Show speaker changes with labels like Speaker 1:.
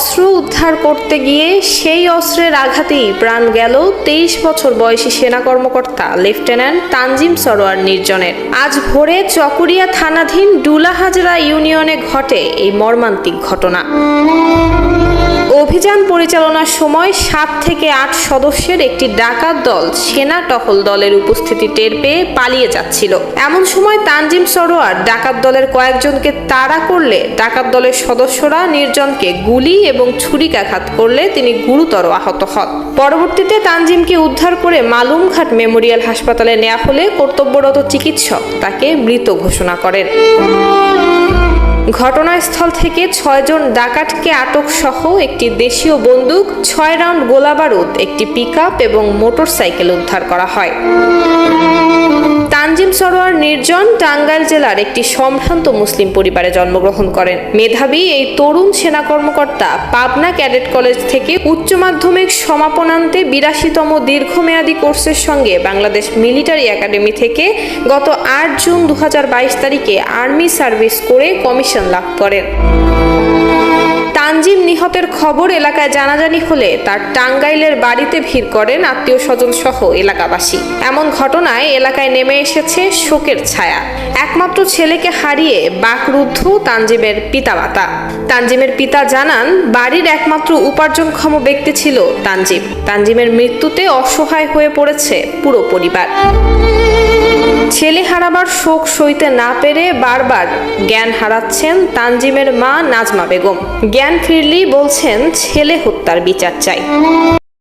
Speaker 1: অস্ত্র উদ্ধার করতে গিয়ে সেই অস্ত্রের আঘাতেই প্রাণ গেল তেইশ বছর বয়সী সেনা কর্মকর্তা লেফটেন্যান্ট তানজিম সরোয়ার নির্জনের। আজ ভোরে চকুরিয়া থানাধীন ডুলাহাজরা ইউনিয়নে ঘটে এই মর্মান্তিক ঘটনা। অভিযান পরিচালনার সময় সাত থেকে আট সদস্যের একটি ডাকাত দল সেনা টহল দলের উপস্থিতি টের পেয়ে পালিয়ে যাচ্ছিল। এমন সময় তানজিম সরোয়ার ডাকাত দলের কয়েকজনকে তাড়া করলে ডাকাত দলের সদস্যরা নির্জনকে গুলি এবং ছুরিকাঘাত করলে তিনি গুরুতর আহত হন। পরবর্তীতে তানজিমকে উদ্ধার করে মালুমঘাট মেমোরিয়াল হাসপাতালে নেওয়া হলে কর্তব্যরত চিকিৎসক তাকে মৃত ঘোষণা করেন। ঘটনাস্থল থেকে ছয়জন ডাকাতকে আটক সহ একটি দেশীয় বন্দুক, ছয় রাউন্ড গোলাবারুদ, একটি পিকআপ এবং মোটরসাইকেল উদ্ধার করা হয়। তানজিম সরোয়ার নির্জন টাঙ্গাইল জেলার একটি সম্ভ্রান্ত মুসলিম পরিবারে জন্মগ্রহণ করেন। মেধাবী এই তরুণ সেনা কর্মকর্তা পাবনা ক্যাডেট কলেজ থেকে উচ্চ মাধ্যমিক সমাপনান্তে বিরাশিতম দীর্ঘমেয়াদী কোর্সের সঙ্গে বাংলাদেশ মিলিটারি একাডেমি থেকে গত আট জুন দু হাজার বাইশ তারিখে আর্মি সার্ভিস করে কমিশন লাভ করেন। তানজিম নিহতের খবর এলাকায় জানাজানি হলে তার টাঙ্গাইলের বাড়িতে ভিড় করেন আত্মীয় স্বজন সহ এলাকাবাসী। এমন ঘটনায় এলাকায় নেমে এসেছে শোকের ছায়া। একমাত্র ছেলেকে হারিয়ে বাকরুদ্ধ তানজিমের পিতামাতা। তানজিমের পিতা জানান, বাড়ির একমাত্র উপার্জনক্ষম ব্যক্তি ছিল তানজিম। তানজিমের মৃত্যুতে অসহায় হয়ে পড়েছে পুরো পরিবার। ছেলে হারাবার শোক সইতে না পেরে বারবার জ্ঞান হারাচ্ছেন তানজিমের মা নাজমা বেগম। জ্ঞান ফিরলি বলছেন, ছেলে হত্যার বিচার চাই।